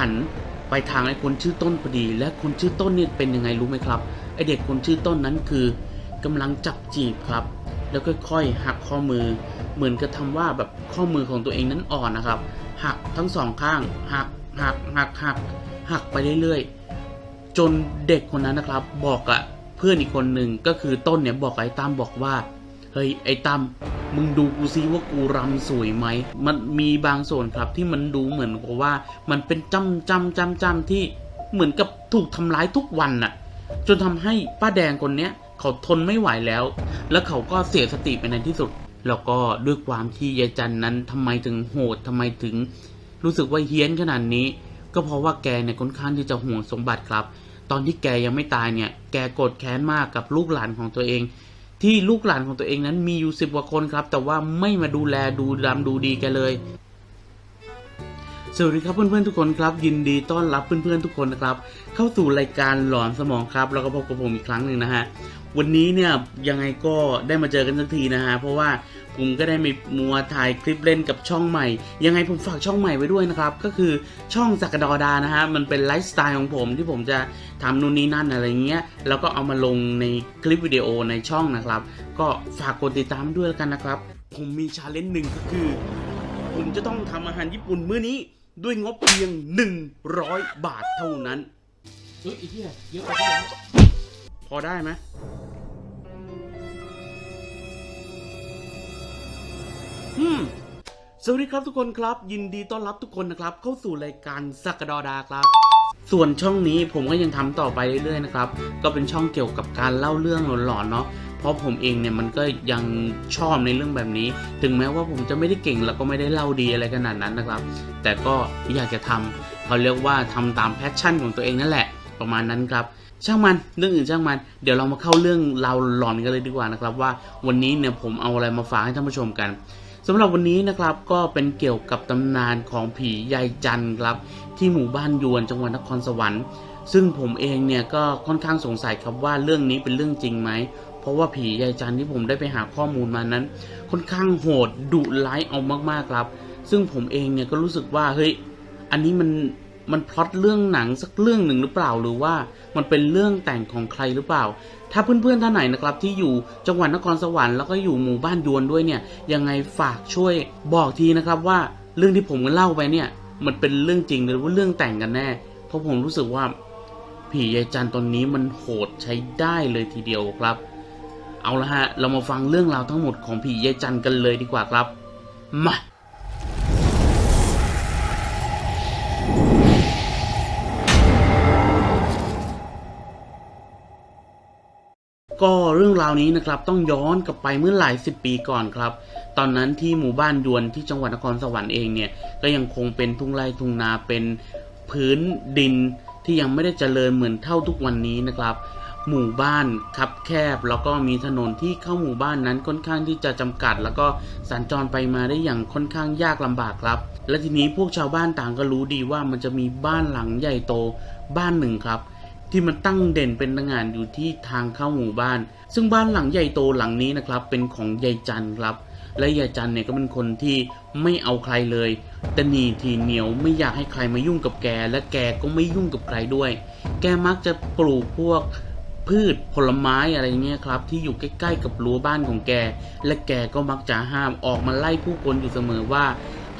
หันไปทางไอ้คนชื่อต้นพอดี และคนชื่อต้นเนี่ยเป็นยังไงรู้ไหมครับไอเด็กคนชื่อต้นนั้นคือกำลังจับจีบครับ แล้วค่อยๆหักข้อมือ เหมือนกับทำว่าแบบข้อมือของตัวเองนั้นอ่อนนะครับ หักทั้งสองข้างหักหักหักหักหักไปเรื่อยๆ จนเด็กคนนั้นนะครับ บอกอะเพื่อนอีกคนหนึ่งก็คือต้นเนี่ยบอกไอ้ตั้มบอกว่าเฮ้ยไอ้ตั้ม มึงดูกูซิว่ากูรำสวยไหม มันมีบางส่วนครับที่มันดูเหมือนกับว่า มันเป็นจำจำจำจำที่เหมือนกับถูกทำร้ายทุกวันน่ะ จนทำให้ป้าแดงคนเนี้ยเขาทนไม่ไหวแล้ว แล้วเขาก็เสียสติไปในที่สุด แล้วก็ด้วยความที่ยายจันนั้นทำไมถึงโหดทำไมถึง รู้สึกว่าเฮี้ยนขนาดนี้ ก็เพราะว่าแกเนี่ยค่อนข้างที่จะห่วงสมบัติครับ ตอนที่แกยังไม่ตายเนี่ย แกโกรธแค้นมากกับลูกหลานของตัวเอง ที่ลูกหลานของตัวเองนั้นมีอยู่สิบกว่าคนครับ แต่ว่าไม่มาดูแลดูดำดูดีแกเลยสวัสดีครับเพื่อนๆทุกคนครับ ยินดีต้อนรับเพื่อนๆทุกคนนะครับ เข้าสู่รายการหลอนสมองครับ แล้วก็พบกับผมอีกครั้งหนึ่งนะฮะวันนี้เนี่ยยังไงก็ได้มาเจอกันสักทีนะฮะเพราะว่า ผมก็ได้มีมัวถ่ายคลิปเล่นกับช่องใหม่ ยังไงผมฝากช่องใหม่ไว้ด้วยนะครับ ก็คือช่องสักดอดานะฮะ มันเป็นไลฟ์สไตล์ของผมที่ผมจะทำนู่นนี่นั่นอะไรเงี้ย แล้วก็เอามาลงในคลิปวิดีโอในช่องนะครับ ก็ฝากกดติดตามด้วยแล้วกันนะครับ ผมมีชาเลนจ์หนึ่งก็คือ ผมจะต้องทำอาหารญี่ปุ่นมื้อนี้ด้วยงบเพียง 100 บาทเท่านั้นเฮ้ยไอ้เหี้ยเยอะไปแล้วพอได้ไหม สวัสดีครับทุกคนครับ ยินดีต้อนรับทุกคนนะครับ เข้าสู่รายการสักดอดาครับ ส่วนช่องนี้ผมก็ยังทำต่อไปเรื่อยๆนะครับ ก็เป็นช่องเกี่ยวกับการเล่าเรื่องหลอนๆเนาะเพราะผมเองเนี่ยมันก็ยังชอบในเรื่องแบบนี้ ถึงแม้ว่าผมจะไม่ได้เก่งแล้วก็ไม่ได้เล่าดีอะไรขนาดนั้นนะครับ แต่ก็อยากจะทำเขาเรียกว่าทำตามแพชชั่นของตัวเองนั่นแหละประมาณนั้นครับช่างมันเรื่องอื่นช่างมัน เดี๋ยวเรามาเข้าเรื่องเราหลอนกันเลยดีกว่านะครับว่าวันนี้เนี่ยผมเอาอะไรมาฝากให้ท่านผู้ชมกัน สำหรับวันนี้นะครับก็เป็นเกี่ยวกับตำนานของผียายจันครับ ที่หมู่บ้านยวนจังหวัดนครสวรรค์ ซึ่งผมเองเนี่ยก็ค่อนข้างสงสัยครับว่าเรื่องนี้เป็นเรื่องจริงไหมเพราะว่าผียายจันที่ผมได้ไปหาข้อมูลมานั้น ค่อนข้างโหดดุร้ายเอามากๆครับ ซึ่งผมเองเนี่ยก็รู้สึกว่าเฮ้ยอันนี้มันมันพล็อตเรื่องหนังสักเรื่องหนึ่งหรือเปล่าหรือว่ามันเป็นเรื่องแต่งของใครหรือเปล่า ถ้าเพื่อนๆท่านไหนนะครับที่อยู่จังหวัดนครสวรรค์แล้วก็อยู่หมู่บ้านยวนด้วยเนี่ยยังไงฝากช่วยบอกทีนะครับว่าเรื่องที่ผมเล่าไปเนี่ย มันเป็นเรื่องจริงหรือว่าเรื่องแต่งกันแน่ เพราะผมรู้สึกว่าผียายจันตอนนี้มันโหดใช้ได้เลยทีเดียวครับ เอาละฮะ เรามาฟังเรื่องราวทั้งหมดของผียายจันกันเลยดีกว่าครับมา ก็เรื่องราวนี้นะครับต้องย้อนกลับไปเมื่อหลายสิบปีก่อนครับ ตอนนั้นที่หมู่บ้านยวนที่จังหวัดนครสวรรค์เองเนี่ยก็ยังคงเป็นทุ่งไร่ทุ่งนาเป็นพื้นดินที่ยังไม่ได้เจริญเหมือนเท่าทุกวันนี้นะครับ หมู่บ้านคับแคบ แล้วก็มีถนนที่เข้าหมู่บ้านนั้นค่อนข้างที่จะจำกัด แล้วก็สัญจรไปมาได้อย่างค่อนข้างยากลำบากครับ และทีนี้พวกชาวบ้านต่างก็รู้ดีว่ามันจะมีบ้านหลังใหญ่โตบ้านหนึ่งครับ ที่มันตั้งเด่นเป็นตางานอยู่ที่ทางเข้าหมู่บ้าน ซึ่งบ้านหลังใหญ่โตหลังนี้นะครับ เป็นของยายจันครับ และยายจันเนี่ยก็เป็นคนที่ไม่เอาใครเลยแต่หนีทีเหนียวไม่อยากให้ใครมายุ่งกับแก และแกก็ไม่ยุ่งกับใครด้วย แกมักจะปลูกพวกพืชผลไม้อะไรเงี้ยครับ ที่อยู่ใกล้ๆกับรั้วบ้านของแก และแกก็มักจะห้ามออกมาไล่ผู้คนอยู่เสมอว่า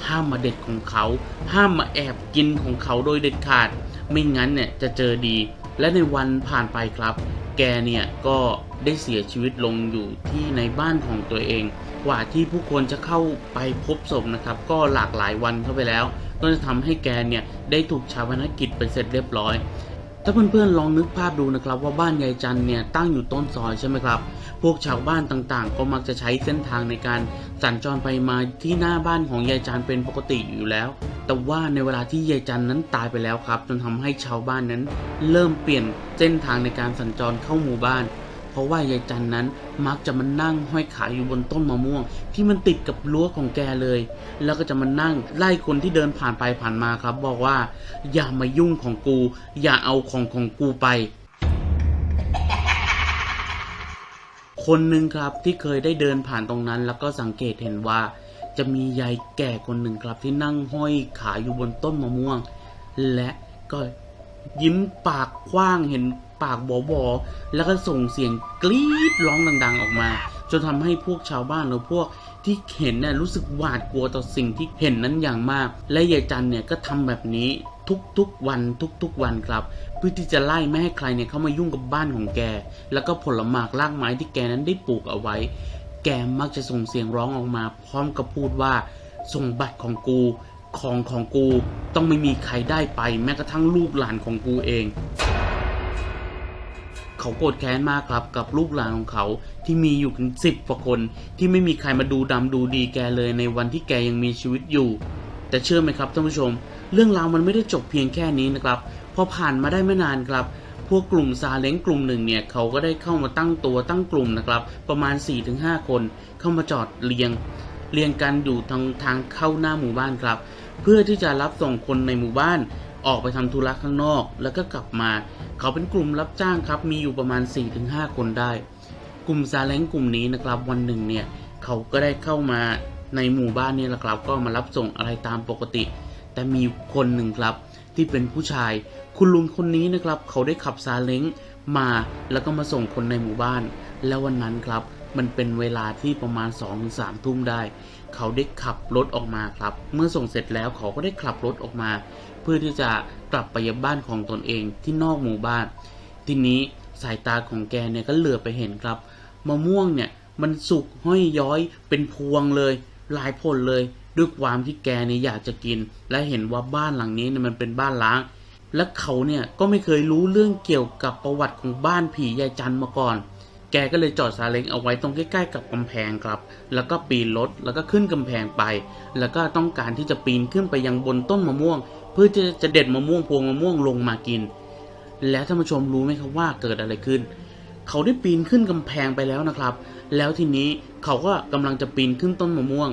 ห้ามมาเด็ดของเขา ห้ามมาแอบกินของเขาโดยเด็ดขาด ไม่งั้นเนี่ยจะเจอดี และในวันผ่านไปครับ แกเนี่ยก็ได้เสียชีวิตลงอยู่ที่ในบ้านของตัวเอง กว่าที่ผู้คนจะเข้าไปพบศพนะครับ ก็หลากหลายวันเข้าไปแล้ว ก็จะทำให้แกเนี่ยได้ถูกชาปนกิจไปเสร็จเรียบร้อย ถ้าเพื่อนๆลองนึกภาพดูนะครับ ว่าบ้านยายจันเนี่ยตั้งอยู่ต้นซอยใช่ไหมครับ พวกชาวบ้านต่างๆ ก็มักจะใช้เส้นทางในการ สัญจรไปมาที่หน้าบ้านของยายจันเป็นปกติอยู่แล้ว แต่ว่าในเวลาที่ยายจันนั้นตายไปแล้วครับ จนทำให้ชาวบ้านนั้น เริ่มเปลี่ยนเส้นทางในการสัญจรเข้าหมู่บ้าน เพราะว่ายายจันนั้นมักจะมานั่งห้อยขาอยู่บนต้นมะม่วง ที่มันติดกับรั้วของแกเลย แล้วก็จะมานั่งไล่คนที่เดินผ่านไปผ่านมาครับ บอกว่าอย่ามายุ่งของกู อย่าเอาของของกูไป คนหนึ่งครับที่เคยได้เดินผ่านตรงนั้น แล้วก็สังเกตเห็นว่า จะมียายแก่คนหนึ่งครับ ที่นั่งห้อยขาอยู่บนต้นมะม่วง และก็ยิ้มปากกว้างเห็นปากบอๆแล้วก็ส่งเสียงกรี๊ดร้องดัง ๆ ออกมา จนทำให้พวกชาวบ้านหรือพวกที่เห็นเนี่ยรู้สึกหวาดกลัวต่อสิ่งที่เห็นนั้นอย่างมาก และยายจันเนี่ยก็ทำแบบนี้ทุกๆวันทุกๆวันครับ เพื่อที่จะไล่ไม่ให้ใครเนี่ยเข้ามายุ่งกับบ้านของแก แล้วก็ผลหมากรากไม้ที่แกนั้นได้ปลูกเอาไว้ แกมักจะส่งเสียงร้องออกมา พร้อมกับพูดว่าสมบัติของกูของของกูต้องไม่มีใครได้ไป แม้กระทั่งลูกหลานของกูเอง เขาโกรธแค้นมากครับกับลูกหลานของเขาที่มีอยู่ถึงสิบกว่าคน ที่ไม่มีใครมาดูดำดูดีแกเลยในวันที่แกยังมีชีวิตอยู่ แต่เชื่อไหมครับท่านผู้ชม เรื่องราวมันไม่ได้จบเพียงแค่นี้นะครับ อผ่านมาได้ไม่นานครับพวกกลุ่มซาเล้งกลุ่มหนึ่งเนี่ยเขาก็ได้เข้ามาตั้งตัวตั้งกลุ่มนะครับประมาณ 4-5 คน เข้ามาจอดเรียงเรียงกันอยู่ทางทางเข้าหน้าหมู่บ้านครับ เพื่อที่จะรับส่งคนในหมู่บ้านออกไปทำธุระข้างนอก แล้วก็กลับมา เขาเป็นกลุ่มรับจ้างครับ มีอยู่ประมาณ 4-5 คนได้ กลุ่มซาเล้งกลุ่มนี้นะครับวันหนึ่งเนี่ยเขาก็ได้เข้ามาในหมู่บ้านนี่แหละครับ ก็มารับส่งอะไรตามปกติ แต่มีคนหนึ่งครับ ที่เป็นผู้ชาย คุณลุงคนนี้นะครับ เขาได้ขับซาเล้งมาแล้วก็มาส่งคนในหมู่บ้าน แล้ววันนั้นครับ มันเป็นเวลาที่ประมาณ2อถึงสทุ่มได้ เขาได้ขับรถออกมาครับ เมื่อส่งเสร็จแล้วเขาก็ได้ขับรถออกมา เพื่อที่จะกลับไปยังบ้านของตนเองที่นอกหมู่บ้าน ทีนี้สายตาของแกเนี่ยก็เหลือไปเห็นครับมะม่วงเนี่ยมันสุกห้อยย้อยเป็นพวงเลย หลายผลเลย ด้วยความที่แกเนี่ยอยากจะกิน และเห็นว่าบ้านหลังนี้เนี่ยมันเป็นบ้านล้าง และเขาเนี่ยก็ไม่เคยรู้เรื่องเกี่ยวกับประวัติของบ้านผียายจันมาก่อน แกก็เลยจอดซาเล้งเอาไว้ตรงใกล้ๆกับกำแพงครับ แล้วก็ปีนรถแล้วก็ขึ้นกำแพงไป แล้วก็ต้องการที่จะปีนขึ้นไปยังบนต้นมะม่วง เพื่อจะจะเด็ดมะม่วงพวงมะม่วงลงมากิน แล้วท่านผู้ชมรู้ไหมครับว่าเกิดอะไรขึ้นเขาได้ปีนขึ้นกำแพงไปแล้วนะครับ แล้วทีนี้เขาก็กำลังจะปีนขึ้นต้นมะม่วง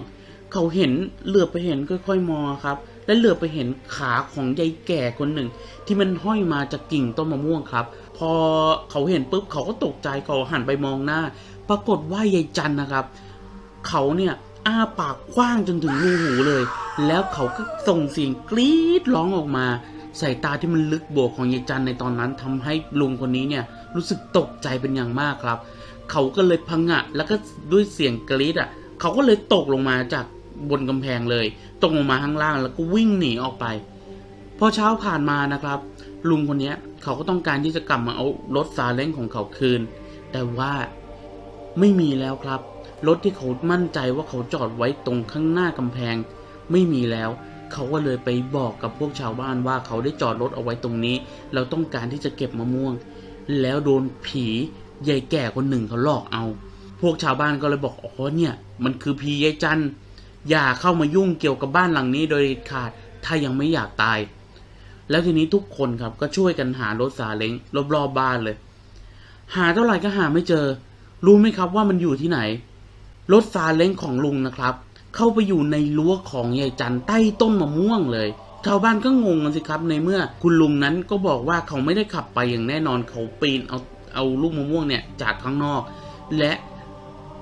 เขาเห็นเหลือบไปเห็นค่อยๆมองครับ และเหลือบไปเห็นขาของยายแก่คนหนึ่ง ที่มันห้อยมาจากกิ่งต้นมะม่วงครับ พอเขาเห็นปุ๊บเขาก็ตกใจเขาหันไปมองหน้า ปรากฏว่ายายจันนะครับ เขาเนี่ยอ้าปากกว้างจนถึงรูหูเลย แล้วเขาก็ส่งเสียงกรี๊ดร้องออกมาสายตาที่มันลึกโบกของยายจันในตอนนั้นทำให้ลุงคนนี้เนี่ยรู้สึกตกใจเป็นอย่างมากครับ เขาก็เลยพังอะแล้วก็ด้วยเสียงกรี๊ดอะเขาก็เลยตกลงมาจาก บนกำแพงเลย ตกลงมาข้างล่างแล้วก็วิ่งหนีออกไป พอเช้าผ่านมานะครับ ลุงคนนี้เขาก็ต้องการที่จะกลับมาเอารถซาเล้งของเขาคืน แต่ว่าไม่มีแล้วครับ รถที่เขามั่นใจว่าเขาจอดไว้ตรงข้างหน้ากำแพง ไม่มีแล้วเขาก็เลยไปบอกกับพวกชาวบ้านว่าเขาได้จอดรถเอาไว้ตรงนี้ เราต้องการที่จะเก็บมะม่วง แล้วโดนผียายแก่คนหนึ่งเขาหลอกเอา พวกชาวบ้านก็เลยบอกอ๋อเนี่ย มันคือผียายจัน อย่าเข้ามายุ่งเกี่ยวกับบ้านหลังนี้โดยเด็ดขาดถ้ายังไม่อยากตาย แล้วทีนี้ทุกคนครับก็ช่วยกันหารถซาเล้งรอบๆบบ้านเลย หาเท่าไหร่ก็หาไม่เจอ รู้ไหมครับว่ามันอยู่ที่ไหน รถซาเล้งของลุงนะครับ เข้าไปอยู่ในรั้วของยายจันใต้ต้นมะม่วงเลยชาวบ้านก็งงกันสิครับในเมื่อคุณลุงนั้นก็บอกว่าเขาไม่ได้ขับไปอย่างแน่นอนเขาปีนเอาเอาลูกมะม่วงเนี่ยจากข้างนอก และ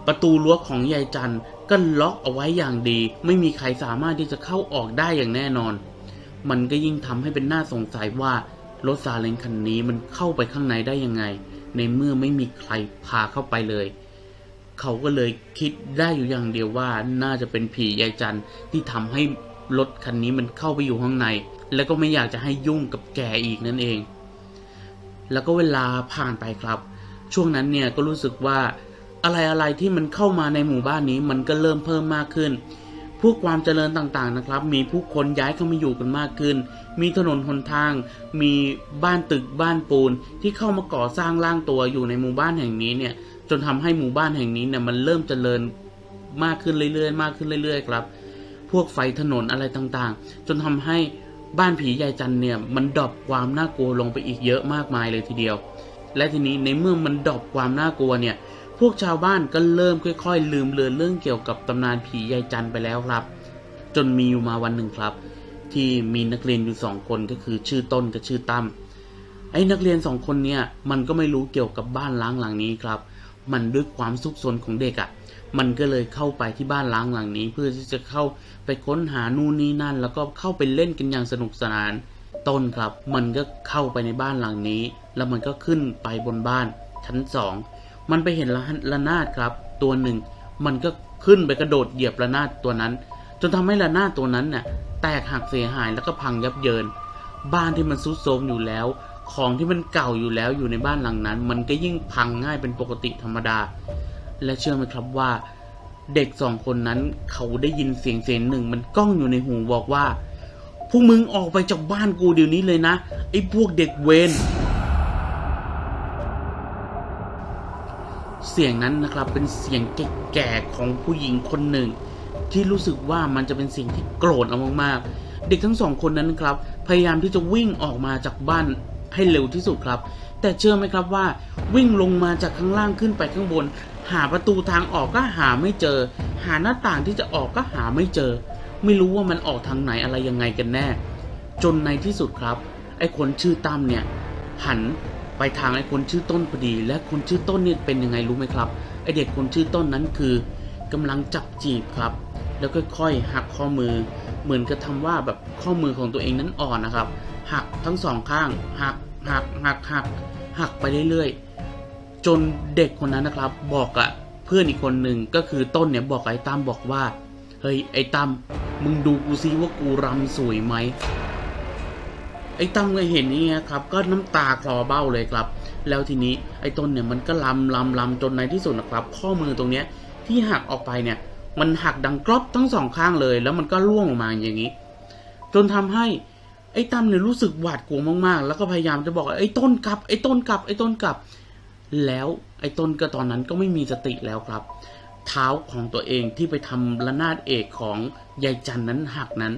ประตูรั้วของยายจัน ก็ล็อกเอาไว้อย่างดี ไม่มีใครสามารถที่จะเข้าออกได้อย่างแน่นอน มันก็ยิ่งทำให้เป็นน่าสงสัยว่ารถซาเล้งคันนี้มันเข้าไปข้างในได้ยังไง ในเมื่อไม่มีใครพาเข้าไปเลย เขาก็เลยคิดได้อยู่อย่างเดียวว่าน่าจะเป็นผียายจันที่ทำให้รถคันนี้มันเข้าไปอยู่ข้างใน แล้วก็ไม่อยากจะให้ยุ่งกับแกอีกนั่นเอง แล้วก็เวลาผ่านไปครับ ช่วงนั้นเนี่ยก็รู้สึกว่า อะไรอะไรที่มันเข้ามาในหมู่บ้านนี้มันก็เริ่มเพิ่มมากขึ้น พวกความเจริญต่างๆนะครับ มีผู้คนย้ายเข้ามาอยู่กันมากขึ้น มีถนนหนทาง มีบ้านตึกบ้านปูนที่เข้ามาก่อสร้างร่างตัวอยู่ในหมู่บ้านแห่งนี้เนี่ย จนทำให้หมู่บ้านแห่งนี้เนี่ยมันเริ่มเจริญมากขึ้นเรื่อยๆ มากขึ้นเรื่อยๆ ครับ พวกไฟถนนอะไรต่างๆ จนทำให้บ้านผียายจันเนี่ยมันดรอปความน่ากลัวลงไปอีกเยอะมากมายเลยทีเดียว และทีนี้ในเมื่อมันดรอปความน่ากลัวเนี่ย พวกชาวบ้านก็เริ่มค่อย ๆ ลืมเลือนเรื่องเกี่ยวกับตำนานผียายจันไปแล้วครับ จนมีอยู่มาวันหนึ่งครับ ที่มีนักเรียนอยู่สองคนก็คือชื่อต้นกับชื่อตั้มไอ้นักเรียนสองคนเนี่ยมันก็ไม่รู้เกี่ยวกับบ้านล้างหลังนี้ครับ มันด้วยความซุกซนของเด็กอะ่ะ มันก็เลยเข้าไปที่บ้านล้างหลังนี้ เพื่อที่จะเข้าไปค้นหานู่นนี่นั่น แล้วก็เข้าไปเล่นกันอย่างสนุกสนาน ต้นครับ มันก็เข้าไปในบ้านหลังนี้ แล้วมันก็ขึ้นไปบนบ้านชั้นสอง มันไปเห็นระระนาดครับ ตัวหนึ่ง มันก็ขึ้นไปกระโดดเหยียบระนาดตัวนั้น จนทำให้ระนาดตัวนั้นน่ะแตกหักเสียหายแล้วก็พังยับเยิน บ้านที่มันซุดโทรมอยู่แล้ว ของที่มันเก่าอยู่แล้วอยู่ในบ้านหลังนั้น มันก็ยิ่งพังง่ายเป็นปกติธรรมดา และเชื่อไหมครับว่า เด็กสองคนนั้นเขาได้ยินเสียงเสียงหนึ่ง มันก้องอยู่ในหูบอกว่าพวกมึงออกไปจากบ้านกูเดี๋ยวนี้เลยนะไอ้พวกเด็กเวน เสียงนั้นนะครับ เป็นเสียงแก่ๆของผู้หญิงคนหนึ่ง ที่รู้สึกว่ามันจะเป็นสิ่งที่โกรธเอามากๆ เด็กทั้งสองคนนั้นนะครับ พยายามที่จะวิ่งออกมาจากบ้านให้เร็วที่สุดครับ แต่เชื่อไหมครับว่า วิ่งลงมาจากข้างล่างขึ้นไปข้างบน หาประตูทางออกก็หาไม่เจอ หาหน้าต่างที่จะออกก็หาไม่เจอ ไม่รู้ว่ามันออกทางไหนอะไรยังไงกันแน่ จนในที่สุดครับ ไอ้คนชื่อตั้มเนี่ยหัน ไปทางไอ้คนชื่อต้นพอดี และคนชื่อต้นเนี่ยเป็นยังไงรู้ไหมครับไอเด็กคนชื่อต้นนั้นคือกำลังจับจีบครับ แล้วค่อยๆหักข้อมือ เหมือนกับทำว่าแบบข้อมือของตัวเองนั้นอ่อนนะครับ หักทั้งสองข้างหักหักหักหักหักไปเรื่อยๆจนเด็กคนนั้นนะครับ บอกกับเพื่อนอีกคนหนึ่งก็คือต้นเนี่ยบอกไอ้ตั้มบอกว่าเฮ้ยไอ้ตั้มมึงดูกูซิว่ากูรำสวยไหม ไอ้ตั้มก็เห็นนี่ครับก็น้ำตาคลอเบ้าเลยครับ แล้วทีนี้ไอ้ต้นเนี่ยมันก็ลำลำลำจนในที่สุดนะครับ ข้อมือตรงเนี้ยที่หักออกไปเนี่ย มันหักดังกรอบทั้งสองข้างเลย แล้วมันก็ร่วงออกมาอย่างนี้ จนทำให้ไอ้ตั้มเนี่ยรู้สึกหวาดกลัวมากๆ แล้วก็พยายามจะบอกไอ้ต้นกลับไอ้ต้นกลับไอ้ต้นกลับ แล้วไอ้ต้นก็ตอนนั้นก็ไม่มีสติแล้วครับ เท้าของตัวเองที่ไปทำระนาดเอกของยายจันนั้นหักนั้น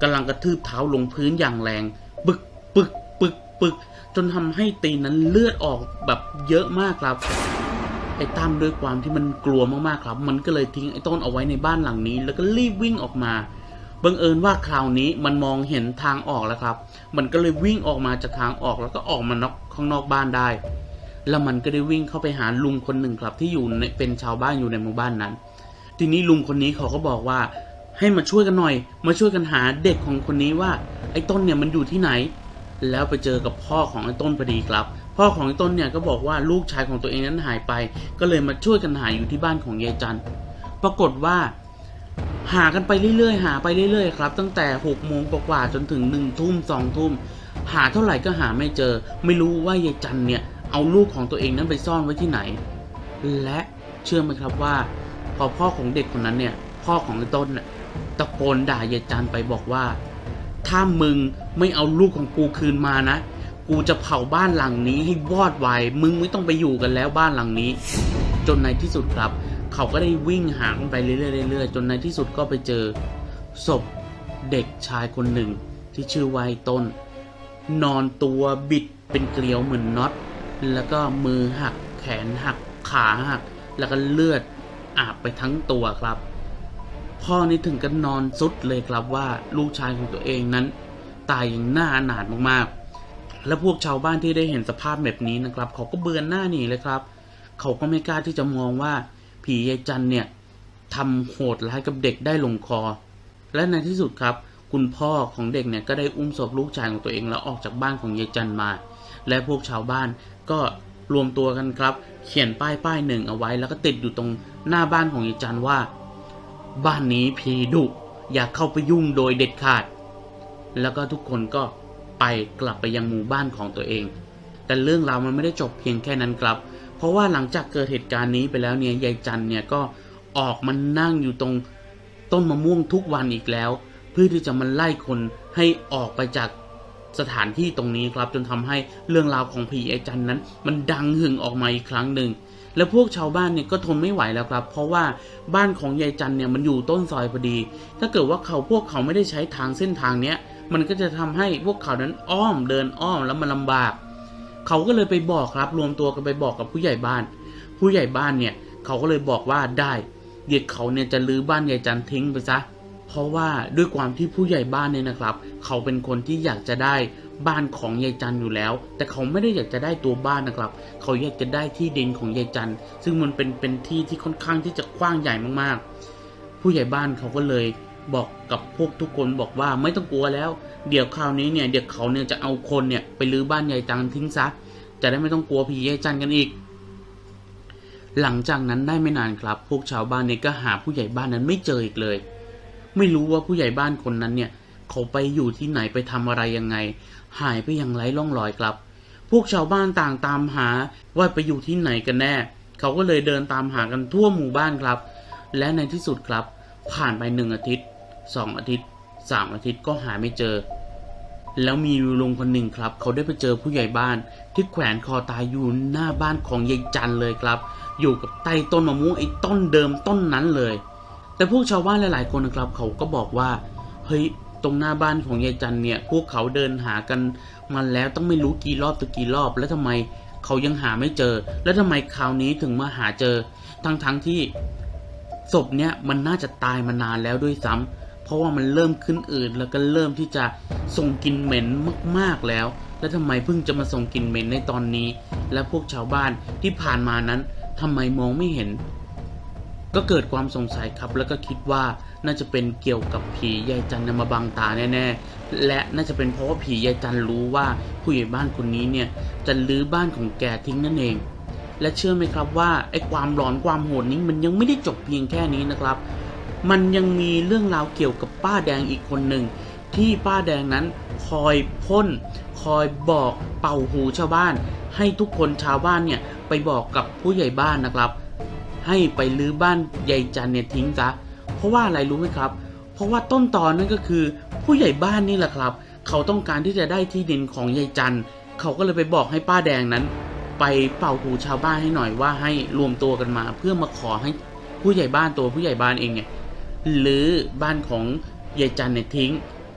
กำลังกระทืบเท้าลงพื้นอย่างแรง ปึกปึกปึกปึกจนทำให้ตีนนั้นเลือดออกแบบเยอะมากครับไอ้ตั้มด้วยความที่มันกลัวมากๆครับ มันก็เลยทิ้งไอ้ต้นเอาไว้ในบ้านหลังนี้ แล้วก็รีบวิ่งออกมาบังเอิญว่าคราวนี้มันมองเห็นทางออกแล้วครับ มันก็เลยวิ่งออกมาจากทางออกแล้วก็ออกมานอกข้างนอกบ้านได้ แล้วมันก็ได้วิ่งเข้าไปหาลุงคนหนึ่งครับที่อยู่ในเป็นชาวบ้านอยู่ในหมู่บ้านนั้น ทีนี้ลุงคนนี้เขาก็บอกว่า ให้มาช่วยกันหน่อย มาช่วยกันหาเด็กของคนนี้ว่า ไอ้ต้นเนี่ยมันอยู่ที่ไหน แล้วไปเจอกับพ่อของไอ้ต้นพอดีครับ พ่อของไอ้ต้นเนี่ยก็บอกว่าลูกชายของตัวเองนั้นหายไป ก็เลยมาช่วยกันหาอยู่ที่บ้านของยายจันปรากฏว่า หากันไปเรื่อยๆ หาไปเรื่อยๆครับ ตั้งแต่หกโมงกว่าจนถึงหนึ่งทุ่มสองทุ่มหาเท่าไหร่ก็หาไม่เจอ ไม่รู้ว่ายายจันเนี่ยเอาลูกของตัวเองนั้นไปซ่อนไว้ที่ไหน และเชื่อไหมครับว่าพอพ่อของเด็กคนนั้นเนี่ยพ่อของไอ้ต้นน่ะ ตะโกนด่ายายจันไปบอกว่า ถ้ามึงไม่เอาลูกของกูคืนมานะ กูจะเผาบ้านหลังนี้ให้วอดวายมึงไม่ต้องไปอยู่กันแล้วบ้านหลังนี้ จนในที่สุดครับ เขาก็ได้วิ่งหากันไปเรื่อยๆจนในที่สุดก็ไปเจอ ศพเด็กชายคนหนึ่งที่ชื่อว่าไอ้ต้น นอนตัวบิดเป็นเกลียวเหมือนน็อตแล้วก็มือหักแขนหักขาหัก แล้วก็เลือดอาบไปทั้งตัวครับ พ่อนี่ถึงกับนอนซุดเลยครับว่าลูกชายของตัวเองนั้น ตายอย่างน่าอนาถมากๆ และพวกชาวบ้านที่ได้เห็นสภาพแบบนี้นะครับ เขาก็เบือนหน้าหนีเลยครับ เขาก็ไม่กล้าที่จะมองว่าผียายจันเนี่ยทำโหดร้ายกับเด็กได้ลงคอ และในที่สุดครับ คุณพ่อของเด็กเนี่ยก็ได้อุ้มศพลูกชายของตัวเองแล้วออกจากบ้านของยายจันมา และพวกชาวบ้านก็รวมตัวกันครับ เขียนป้ายป้ายหนึ่งเอาไว้ แล้วก็ติดอยู่ตรงหน้าบ้านของยายจันว่า บ้านนี้ผีดุอย่าเข้าไปยุ่งโดยเด็ดขาด แล้วก็ทุกคนก็ไปกลับไปยังหมู่บ้านของตัวเอง แต่เรื่องราวมันไม่ได้จบเพียงแค่นั้นครับ เพราะว่าหลังจากเกิดเหตุการณ์นี้ไปแล้วเนี่ยยายจันเนี่ยก็ออกมานั่งอยู่ตรงต้นมะม่วงทุกวันอีกแล้ว เพื่อที่จะมาไล่คนให้ออกไปจากสถานที่ตรงนี้ครับ จนทำให้เรื่องราวของผีไอจันนั้น มันดังหึ่งออกมาอีกครั้งหนึ่ง แล้วพวกชาวบ้านเนี่ยก็ทนไม่ไหวแล้วครับ เพราะว่าบ้านของยายจันเนี่ยมันอยู่ต้นซอยพอดี ถ้าเกิดว่าเขาพวกเขาไม่ได้ใช้ทางเส้นทางเนี้ยมันก็จะทำให้พวกเขานั้นอ้อมเดินอ้อมแล้วมันลำบาก เขาก็เลยไปบอกครับ รวมตัวกันไปบอกกับผู้ใหญ่บ้าน ผู้ใหญ่บ้านเนี่ยเขาก็เลยบอกว่าได้ เดี๋ยวเขาเนี่ยจะลื้อบ้านยายจันทิ้งไปซะ เพราะว่าด้วยความที่ผู้ใหญ่บ้านเนี่ยนะครับ เขาเป็นคนที่อยากจะได้ บ้านของยายจันอยู่แล้ว แต่เขาไม่ได้อยากจะได้ตัวบ้านนะครับ เขาอยากจะได้ที่ดินของยายจันซึ่งมันเป็นเป็นที่ที่ค่อนข้างที่จะกว้างใหญ่มากๆ ผู้ใหญ่บ้านเขาก็เลยบอกกับพวกทุกคนบอกว่าไม่ต้องกลัวแล้ว เดี๋ยวคราวนี้เนี่ยเดี๋ยวเขาเนี่ยจะเอาคนเนี่ยไปรื้อบ้านยายจันทิ้งซะจะได้ไม่ต้องกลัวผียายจันกันอีก หลังจากนั้นได้ไม่นานครับ พวกชาวบ้านเนี่ยก็หาผู้ใหญ่บ้านนั้นไม่เจออีกเลย ไม่รู้ว่าผู้ใหญ่บ้านคนนั้นเนี่ยเขาไปอยู่ที่ไหนไปทำอะไรยังไง หายไปอย่างไร้ร่องรอยครับ พวกชาวบ้านต่างตามหาว่าไปอยู่ที่ไหนกันแน่ เขาก็เลยเดินตามหากันทั่วหมู่บ้านครับ และในที่สุดครับ ผ่านไปหนึ่งอาทิตย์สองอาทิตย์สามอาทิตย์ก็หาไม่เจอ แล้วมีลุงคนหนึ่งครับ เขาได้ไปเจอผู้ใหญ่บ้านที่แขวนคอตายอยู่หน้าบ้านของยายจันเลยครับ อยู่กับใต้ต้นมะม่วงไอ้ต้นเดิมต้นนั้นเลย แต่พวกชาวบ้านหลาย ๆ คนนะครับ เขาก็บอกว่าเฮ้ย ตรงหน้าบ้านของยายจันเนี่ย พวกเขาเดินหากันมาแล้วต้องไม่รู้กี่รอบต่อกี่รอบ แล้วทำไมเขายังหาไม่เจอ แล้วทำไมคราวนี้ถึงมาหาเจอ ทั้งๆที่ศพเนี่ยมันน่าจะตายมานานแล้วด้วยซ้ำเพราะว่ามันเริ่มขึ้นอืดแล้วก็เริ่มที่จะส่งกลิ่นเหม็นมากๆแล้ว แล้วทำไมเพิ่งจะมาส่งกลิ่นเหม็นในตอนนี้ และพวกชาวบ้านที่ผ่านมานั้นทำไมมองไม่เห็น ก็เกิดความสงสัยครับ แล้วก็คิดว่าน่าจะเป็นเกี่ยวกับผียายจันนำมาบังตาแน่ๆ และน่าจะเป็นเพราะว่าผียายจันร์รู้ว่าผู้ใหญ่บ้านคนนี้เนี่ยจะลื้อบ้านของแกทิ้งนั่นเอง และเชื่อไหมครับว่าไอ้ความหลอนความโหดนี้มันยังไม่ได้จบเพียงแค่นี้นะครับ มันยังมีเรื่องราวเกี่ยวกับป้าแดงอีกคนหนึ่งที่ป้าแดงนั้นคอยพ่นคอยบอกเป่าหูชาวบ้าน ให้ทุกคนชาวบ้านเนี่ยไปบอกกับผู้ใหญ่บ้านนะครับ ให้ไปลื้อบ้านยายจันเนี่ยทิ้งซะเพราะว่าอะไรรู้ไหมครับ เพราะว่าต้นตอนนั่นก็คือ ผู้ใหญ่บ้านนี่แหละครับ เขาต้องการที่จะได้ที่ดินของยายจันเขาก็เลยไปบอกให้ป้าแดงนั้น ไปเป่าหูชาวบ้านให้หน่อยว่าให้รวมตัวกันมา เพื่อมาขอให้ผู้ใหญ่บ้านตัวผู้ใหญ่บ้านเองเนี่ยหรือบ้านของยายจันเนี่ยทิ้ง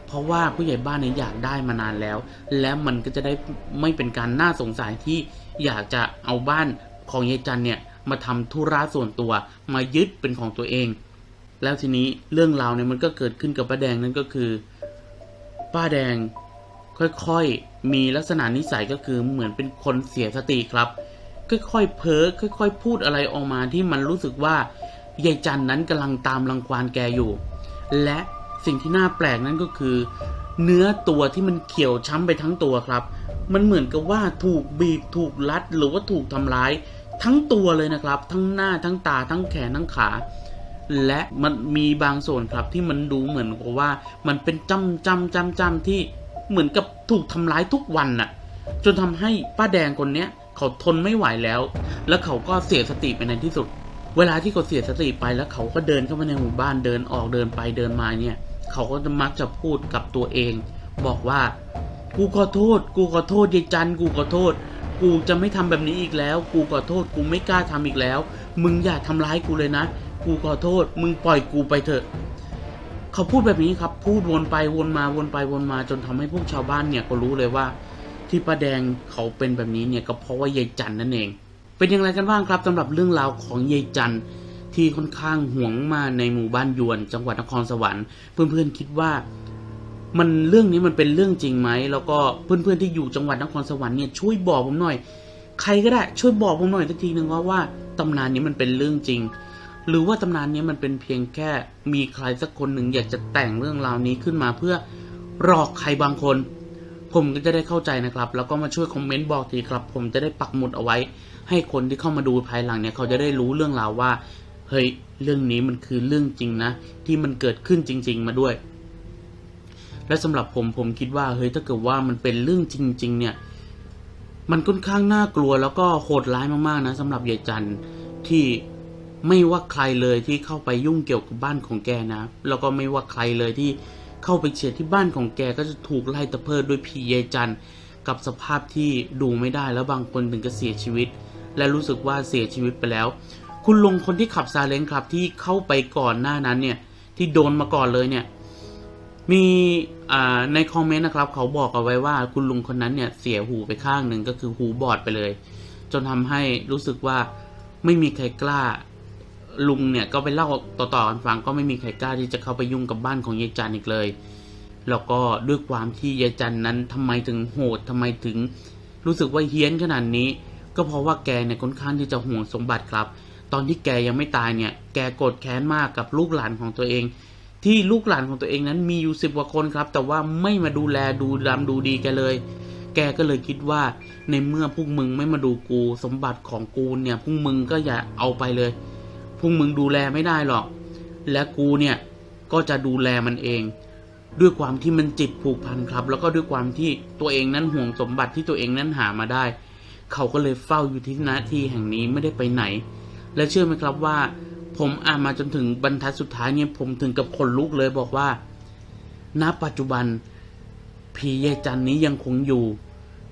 เพราะว่าผู้ใหญ่บ้านเนี่ยอยากได้มานานแล้ว และมันก็จะได้ไม่เป็นการน่าสงสัยที่อยากจะเอาบ้านของยายจันเนี่ย มาทำธุระส่วนตัว มายึดเป็นของตัวเอง แล้วทีนี้เรื่องราวเนี่ยมันก็เกิดขึ้นกับป้าแดงนั่นก็คือ ป้าแดงค่อยๆ มีลักษณะนิสัยก็คือเหมือนเป็นคนเสียสติครับ ค่อยๆเพ้อค่อย ๆ พูดอะไรออกมาที่มันรู้สึกว่ายายจันนั้นกำลังตามรังควานแกอยู่ และสิ่งที่น่าแปลกนั่นก็คือ เนื้อตัวที่มันเขียวช้ำไปทั้งตัวครับ มันเหมือนกับว่าถูกบีบถูกรัดหรือว่าถูกทำร้าย ทั้งตัวเลยนะครับ ทั้งหน้าทั้งตาทั้งแขนทั้งขา และมันมีบางส่วนครับที่มันดูเหมือนกับว่า มันเป็นจำจำจำจำที่เหมือนกับถูกทำร้ายทุกวันน่ะ จนทำให้ป้าแดงคนเนี้ยเขาทนไม่ไหวแล้ว แล้วเขาก็เสียสติไปในที่สุด เวลาที่เขาเสียสติไปแล้วเขาก็เดินเข้ามาในหมู่บ้านเดินออกเดินไปเดินมาเนี่ย เขาก็จะมักจะพูดกับตัวเอง บอกว่า กูขอโทษ กูขอโทษยายจันกูขอโทษ กูจะไม่ทำแบบนี้อีกแล้ว กูขอโทษ กูไม่กล้าทำอีกแล้ว มึงอย่าทำร้ายกูเลยนะ กูขอโทษ มึงปล่อยกูไปเถอะ เขาพูดแบบนี้ครับ พูดวนไปวนมาวนไปวนมาจนทำให้พวกชาวบ้านเนี่ยก็รู้เลยว่า ที่ป้าแดงเขาเป็นแบบนี้เนี่ยก็เพราะว่ายายจันนั่นเอง เป็นอย่างไรกันบ้างครับสำหรับเรื่องราวของยายจันที่ค่อนข้างหวงมาในหมู่บ้านยวน จังหวัดนครสวรรค์ เพื่อนๆคิดว่า มันเรื่องนี้มันเป็นเรื่องจริงไหมแล้วก็เพื่อนๆที่อยู่จังหวัดนครสวรรค์เนี่ยช่วยบอกผมหน่อย ใครก็ได้ ช่วยบอกผมหน่อยสักทีหนึ่งว่าว่าตำนานนี้มันเป็นเรื่องจริง หรือว่าตำนานนี้มันเป็นเพียงแค่มีใครสักคนหนึ่งอยากจะแต่งเรื่องราวนี้ขึ้นมาเพื่อหลอกใครบางคน ผมก็จะได้เข้าใจนะครับ แล้วก็มาช่วยคอมเมนต์บอกทีครับ ผมจะได้ปักหมุดเอาไว้ ให้คนที่เข้ามาดูภายหลังเนี่ยเขาจะได้รู้เรื่องราวว่าเฮ้ยเรื่องนี้มันคือเรื่องจริงนะ ที่มันเกิดขึ้นจริง ๆ มาด้วย และสำหรับผมผมคิดว่าเฮ้ยถ้าเกิดว่ามันเป็นเรื่องจริง ๆ เนี่ย มันค่อนข้างน่ากลัวแล้วก็โหดร้ายมากๆนะสำหรับยายจันที่ไม่ว่าใครเลยที่เข้าไปยุ่งเกี่ยวกับบ้านของแกนะ แล้วก็ไม่ว่าใครเลยที่เข้าไปเฉียดที่บ้านของแกก็จะถูกไล่ตะเพิดด้วยผียายจันกับสภาพที่ดูไม่ได้แล้วบางคนถึงกับเสียชีวิต และรู้สึกว่าเสียชีวิตไปแล้ว คุณลุงคนที่ขับซาเล้งครับที่เข้าไปก่อนหน้านั้นเนี่ยที่โดนมาก่อนเลยเนี่ย มีในคอมเมนต์นะครับ เขาบอกเอาไว้ว่าคุณลุงคนนั้นเนี่ยเสียหูไปข้างหนึ่งก็คือหูบอดไปเลย จนทำให้รู้สึกว่าไม่มีใครกล้าลุงเนี่ยก็ไปเล่าต่อๆกันฟังก็ไม่มีใครกล้าที่จะเข้าไปยุ่งกับบ้านของยายจันอีกเลย แล้วก็ด้วยความที่ยายจันนั้นทำไมถึงโหดทำไมถึงรู้สึกว่าเฮี้ยนขนาดนี้ ก็เพราะว่าแกเนี่ยค่อนข้างที่จะห่วงสมบัติครับ ตอนที่แกยังไม่ตายเนี่ย แกโกรธแค้นมากกับลูกหลานของตัวเอง ที่ลูกหลานของตัวเองนั้นมีอยู่สิบกว่าคนครับ แต่ว่าไม่มาดูแลดูดำดูดีแกเลย แกก็เลยคิดว่า ในเมื่อพวกมึงไม่มาดูกู สมบัติของกูเนี่ยพวกมึงก็อย่าเอาไปเลยพวกมึงดูแลไม่ได้หรอก และกูเนี่ยก็จะดูแลมันเอง ด้วยความที่มันจิตผูกพันครับ แล้วก็ด้วยความที่ตัวเองนั้นห่วงสมบัติที่ตัวเองนั้นหามาได้ เขาก็เลยเฝ้าอยู่ที่หน้าที่แห่งนี้ไม่ได้ไปไหน และเชื่อไหมครับว่า ผมอ่านมาจนถึงบรรทัดสุดท้ายเนี่ยผมถึงกับขนลุกเลยบอกว่า ณ ปัจจุบันผียายจันนี้ยังคงอยู่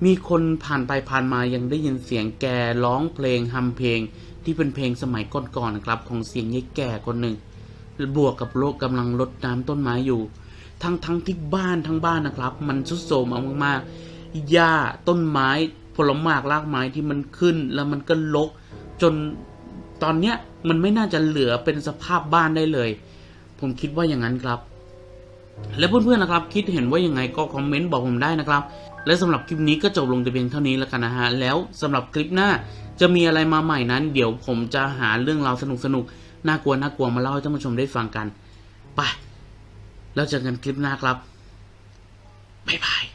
มีคนผ่านไปผ่านมายังได้ยินเสียงแกร้องเพลงฮัมเพลง ที่เป็นเพลงสมัยก่อนๆนะครับ ของเสียงยายแก่คนหนึ่ง บวกกับโลกกำลังรดน้ำต้นไม้อยู่ ทั้งทั้งที่บ้านทั้งบ้านนะครับ มันทรุดโทมเอามากๆหญ้าต้นไม้ผลไม้รากไม้ที่มันขึ้น แล้วมันก็ลกจนตอนเนี้ย มันไม่น่าจะเหลือเป็นสภาพบ้านได้เลย ผมคิดว่าอย่างนั้นครับ และเพื่อนๆนะครับ คิดเห็นว่ายังไงก็คอมเมนต์บอกผมได้นะครับ และสำหรับคลิปนี้ก็จบลงแต่เพียงเท่านี้แล้วกันนะฮะแล้วสำหรับคลิปหน้าจะมีอะไรมาใหม่นั้น เดี๋ยวผมจะหาเรื่องราวสนุกๆน่ากลัวน่ากลัวมาเล่าให้ท่านผู้ชมได้ฟังกันไปแล้วเจอกันคลิปหน้าครับบ๊ายบาย